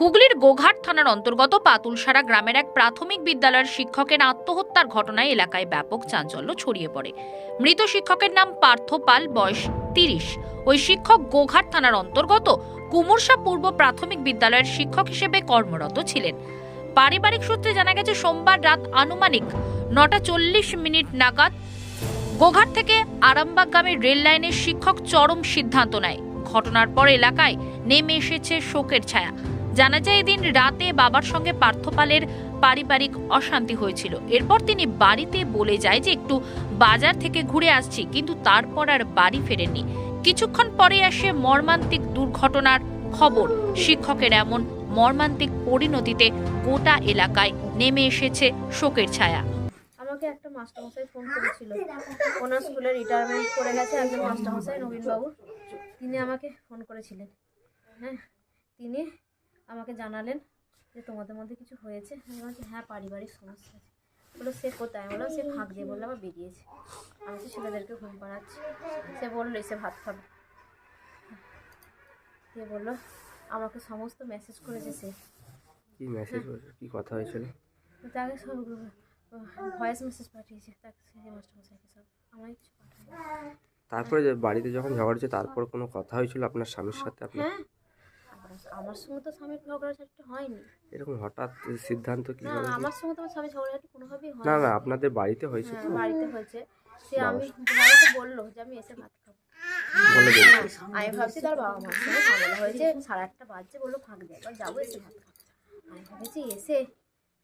হুগলির গোঘাট থানার অন্তর্গত পাতুলসারা গ্রামের এক প্রাথমিক বিদ্যালয়ের শিক্ষকের আত্মহত্যার ঘটনায় এলাকায় ব্যাপক চাঞ্চল্য ছড়িয়ে পড়ে। মৃত শিক্ষকের নাম পার্থ পাল, বয়স তিরিশ। ওই শিক্ষক গোঘাট থানার অন্তর্গত কুমুরসা পূর্ব প্রাথমিক বিদ্যালয়ের শিক্ষক হিসেবে কর্মরত ছিলেন। পারিবারিক সূত্রে জানা গেছে, সোমবার রাত আনুমানিক নটা চল্লিশ মিনিট নাগাদ গোঘাট থেকে আরামবাগগামী রেল লাইনের শিক্ষক চরম সিদ্ধান্ত নেয়। ঘটনার পর এলাকায় নেমে এসেছে শোকের ছায়া। জানা যায় এদিন রাতে বাবার সঙ্গে পার্থপালের পারিবারিক অশান্তি হয়েছিল। এরপর তিনি বাড়িতে বলে যায় যে একটু বাজার থেকে ঘুরে আসছি, কিন্তু তারপর আর বাড়ি ফেরেননি। কিছুক্ষণ পরে আসে মর্মান্তিক দুর্ঘটনার খবর। শিক্ষকের এমন মর্মান্তিক পরিণতিতে গোটা এলাকায় নেমে এসেছে শোকের ছায়া। আমাকে একটা মাস্টারমশাই ফোন করেছিল। ওনার স্কুলে রিটায়ারমেন্ট করে গেছে একজন মাস্টারমশাই নবীনবাবু। তিনি আমাকে ফোন করেছিলেন। হ্যাঁ তিনি আমাকে জানালেন যে তোমাদের মধ্যে কিছু হয়েছে। আমি বলছি হ্যাঁ পারিবারিক সমস্যা আছে। বলল সে কোথায়? বললাম সে ফাঁক দিয়ে বলল আবার বেরিয়েছে। আমি তো ছেলেদেরকে ঘুম পাড়াচ্ছি। সে বলল এসে ভাত খাবে। সে বলল আমাকে সমস্ত মেসেজ করেছে সে। কি মেসেজ হয়েছে কি কথা হয়েছিল? তাকে সব ভয়েস মেসেজ পাঠিয়েছে। তাকে সেই মাস্টারমশাইকে সব আমায় কিছু পাঠায় তারপরে বাড়িতে যখন ঝগড়া হচ্ছে তারপর কোনো কথা হয়েছিল আপনার স্বামীর সাথে? আপনার হ্যাঁ আমার- সঙ্গে তো স্বামীর ঝগড়াঝাটি হয়নি। এরকম হঠাৎ সিদ্ধান্ত কি না আমার সঙ্গে তো স্বামী ঝগড়াঝাটি কোনোভাবেই না না আপনাদের বাড়িতে হয়েছে তো? হ্যাঁ বাড়িতে হয়েছে। সে আমি আমাকে বলল যে আমি এসে ভাত খাব। বলে আমি ভাবছি তার বাবা মার সঙ্গে ঝামেলা হয়েছে। সাড়ে আটটা বাজছে বলল ফাঁক দিয়ে এবার যাব এসে ভাত খাব। আমি ভেবেছি এসে?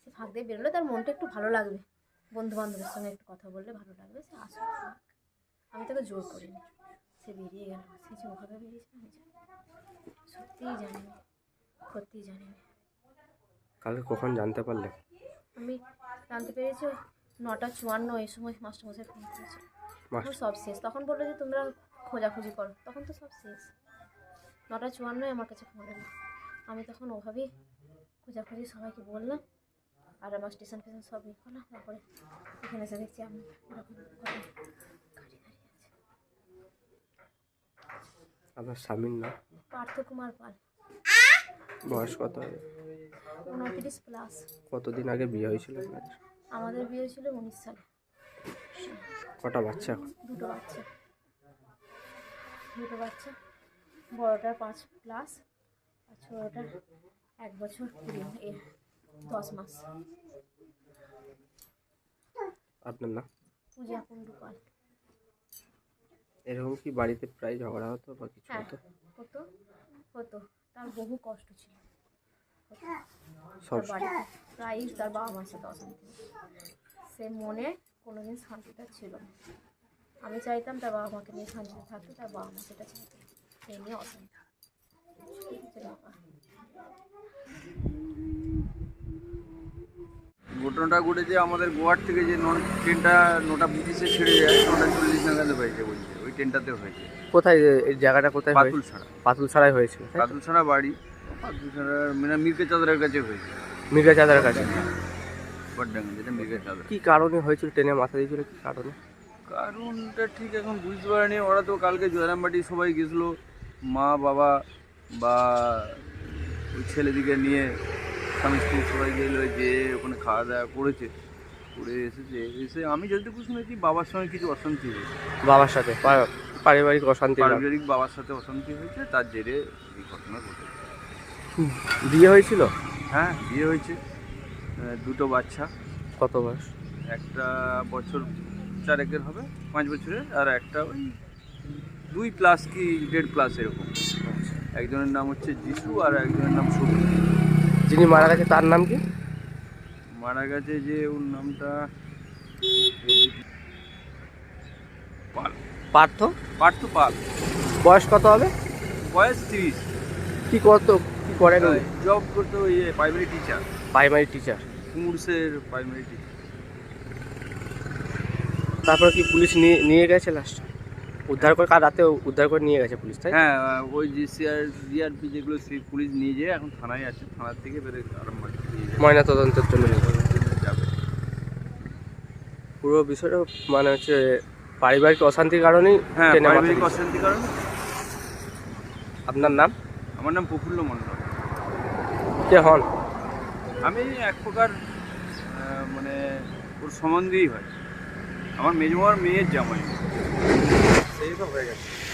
সে ফাঁক দিয়ে বেরোলে। তার মনটা একটু ভালো লাগবে। বন্ধু বান্ধবের সঙ্গে একটু কথা বললে ভালো লাগবে। সে আসুক আমি তাকে জোর করিনি। সে বেরিয়ে গেল। সে যে ওভাবে বেরিয়েছে আমি। সত্যিই জানি না সত্যিই জানি না। কালকে কখন জানতে পারলে? আমি জানতে পেরেছি ওই নটা চুয়ান্ন এই সময় মাস্টারমশাই ফোন করেছে। তখন সব শেষ। তখন বলল যে তোমরা খোঁজাখুঁজি করো। তখন তো সব শেষ। নটা চুয়ান্নই আমার কাছে ফোন এলো। আমি তখন ওভাবেই খোঁজাখুঁজি সবাইকে বললাম। আর আমার স্টেশন ফেশন সব ই করলাম। তারপরে এখানে এসে দেখছি আমি এরকম আপনার স্বামীর নাম? পার্থ কুমার পাল। বয়স কত হবে? উনত্রিশ প্লাস কতদিন আগে বিয়ে হয়েছিল আপনাদের? আমাদের বিয়ে ছিল উনিশ সালে। কটা বাচ্চা এখন? দুটো বাচ্চা। দুটো বাচ্চা। বড়টার পাঁচ প্লাস আর ছোটোটার এক বছর কুড়ি দশ মাস। আপনার নাম? পূজা কুণ্ডু পাল। এরকম কি বাড়িতে প্রায় ঝগড়া হতো বা কিছু হ্যাঁ। হতো? বহু কষ্ট ছিল। তার বাড়িতে প্রায়ই তার বাবা মার সাথে অশান্তি। সে মনে কোনোদিন শান্তিটা ছিল না। আমি চাইতাম তার বাবা মাকে নিয়ে শান্তিতে থাকতে তার বাবা মা সেটা চাইতো। সেই নিয়ে অশান্তি। ঘটনাটা ঘটেছে আমাদের গোয়ার থেকে যে নন ট্রেনটা নটা পঁচিশে ছেড়ে যায় নটা চল্লিশ নাগাদ হয়েছে বলছে ওই হয়েছে। কোথায় এই জায়গাটা কোথায় হয়েছে? পাতুল ছাড়া পাতুল ছাড়াই তো? পাতুল ছাড়া বাড়ি। পাতুল ছাড়া মানে মির্কে চাঁদের কাছে হয়েছে। মির্গা চাঁদের কাছে? বড্ডাঙ্গা যেটা মির্কে চাঁদের কি কারণে হয়েছিল? ট্রেনে মাথা দিয়েছিল কি কারণে? কারণটা ঠিক এখন বুঝতে পারিনি। ওরা তো কালকে জয়রামবাটি সবাই গেছিল। মা বাবা বা ওই ছেলেদিকে নিয়ে স্বামী স্ত্রী সবাই গেলো যে ওখানে খাওয়া দাওয়া করেছে। করে এসেছে এসে আমি যতটুকু শুনেছি বাবার সঙ্গে কিছু অশান্তি হয়েছে। বাবার সাথে পা- পারিবারিক অশান্তি লাগ- পারিবারিক বাবার সাথে অশান্তি হয়েছে তার জেরে এই ঘটনা ঘটেছে। বিয়ে হয়েছিল? হ্যাঁ বিয়ে হয়েছে আহ, দুটো বাচ্চা। কত বয়স? একটা বছর চারেকের হবে পাঁচ বছরের আর একটা ওই দুই প্লাস কি দেড় প্লাস এরকম। একজনের নাম হচ্ছে যিশু আর একজনের নাম শুভ যিনি মারা গেছে তার নাম কি? মারা গেছে যে ওর নামটা পাল। পার্থ? পার্থ পাল। বয়স কত হবে? বয়স তিরিশ। কি কত কি করে? জব করতো ইয়ে প্রাইমারি টিচার প্রাইমারি টিচার কুমুরসের প্রাইমারি টিচার তারপর কি পুলিশ নিয়ে নিয়ে গেছে লাস্ট উদ্ধার করে কাল রাতে উদ্ধার করে নিয়ে গেছে পুলিশ তাই? হ্যাঁ ওই যে সিআর জিআরপি যেগুলো সেই পুলিশ নিয়ে যেয়ে এখন থানায় আছে থানার থেকে বেরো আরম্ভ। ময়না তদন্তের জন্য নিয়ে যাবে। পুরো বিষয়টা মানে হচ্ছে পারিবারিক অশান্তির কারণেই হ্যাঁ পারিবারিক অশান্তির অশান্তি কারণ। আপনার নাম? আমার নাম প্রফুল্ল মণ্ডল। কে হন? আমি এক প্রকার মানে ওর সম্বন্ধেই হয়। আমার মেজমার মেয়ের জামাই। সেই তো হয়ে গেছে